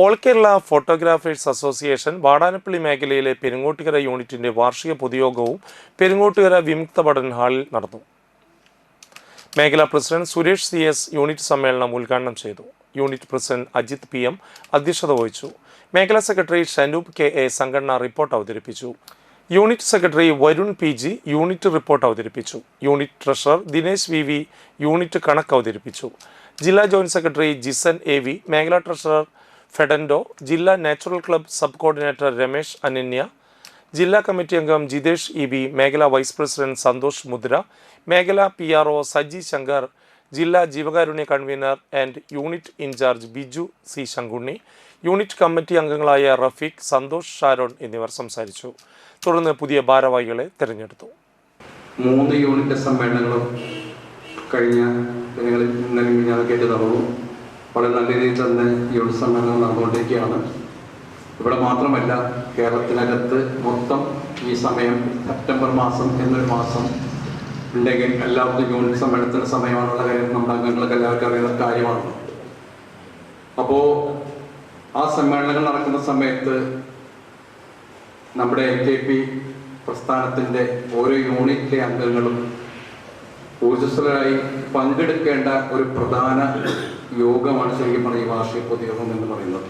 All Kerala photographers association Vadanappally മേഖലയിലെ പെരുങ്ങോട്ടുകര യൂണിറ്റിന്റെ വാർഷിക പൊതുയോഗവും പെരുങ്ങോട്ടുകര വിമുക്ത പഠൻ ഹാളിൽ നടന്നു. മേഖലാ president Suresh C S unit സമ്മേളനം ഉദ്ഘാടനം ചെയ്തു. Unit president Ajith P M അധ്യക്ഷത വഹിച്ചു. മേഖലാ സെക്രട്ടറി ഷനൂപ് കെ എ സംഘടന റിപ്പോർട്ട് അവതരിപ്പിച്ചു. Unit secretary Varun P G unit report അവതരിപ്പിച്ചു. Unit treasurer Dinesh V V unit കണക്ക് അവതരിപ്പിച്ചു. ജില്ലാ joint secretary Jisan A V മേഖലാ ട്രഷറർ ഫെഡൻഡോ ജില്ലാ natural club sub coordinator Ramesh Ananya ജില്ലാ കമ്മിറ്റി അംഗം ജിതേഷ് ഇ ബി മേഖലാ വൈസ് പ്രസിഡന്റ് സന്തോഷ് മുദ്ര മേഖലാ P R O Saji Shankar ജില്ലാ ജീവകാരുണ്യ convener and unit incharge Biju C Sankunni unit committee അംഗങ്ങളായ റഫീഖ് സന്തോഷ് ഷാരോൺ എന്നിവർ സംസാരിച്ചു. തുടർന്ന് പുതിയ ഭാരവാഹികളെ തിരഞ്ഞെടുത്തു. മൂന്ന് യൂണിറ്റ് സമ്മേളനങ്ങളും കഴിഞ്ഞ ദിനങ്ങളിൽ ഇന്നലെ മിഞ്ഞാന്നൊക്കെയായിട്ട് നടന്നു. വളരെ നല്ല രീതിയിൽ തന്നെ യൂണിറ്റ് സമ്മേളനങ്ങൾ നടന്നുകൊണ്ടിരിക്കുകയാണ്. ഇവിടെ മാത്രമല്ല കേരളത്തിനകത്ത് മൊത്തം ഈ സമയം സെപ്റ്റംബർ മാസം എന്നൊരു മാസം ഉണ്ടെങ്കിൽ എല്ലാവർക്കും യൂണിറ്റ് സമ്മേളനത്തിന് സമയമാണുള്ള കാര്യം നമ്മുടെ അംഗങ്ങൾക്ക് എല്ലാവർക്കും അറിയുന്ന കാര്യമാണ്. അപ്പോൾ ആ സമ്മേളനങ്ങൾ നടക്കുന്ന സമയത്ത് നമ്മുടെ എൻ കെ പി പ്രസ്ഥാനത്തിന്റെ ഓരോ യൂണിറ്റിലെ അംഗങ്ങളും ഊർജസ്വലരായി പങ്കെടുക്കേണ്ട ഒരു പ്രധാന യോഗമാണ് ശരിക്കും പറഞ്ഞ ഈ വാർഷിക പൊതുയോഗം എന്ന് പറയുന്നത്.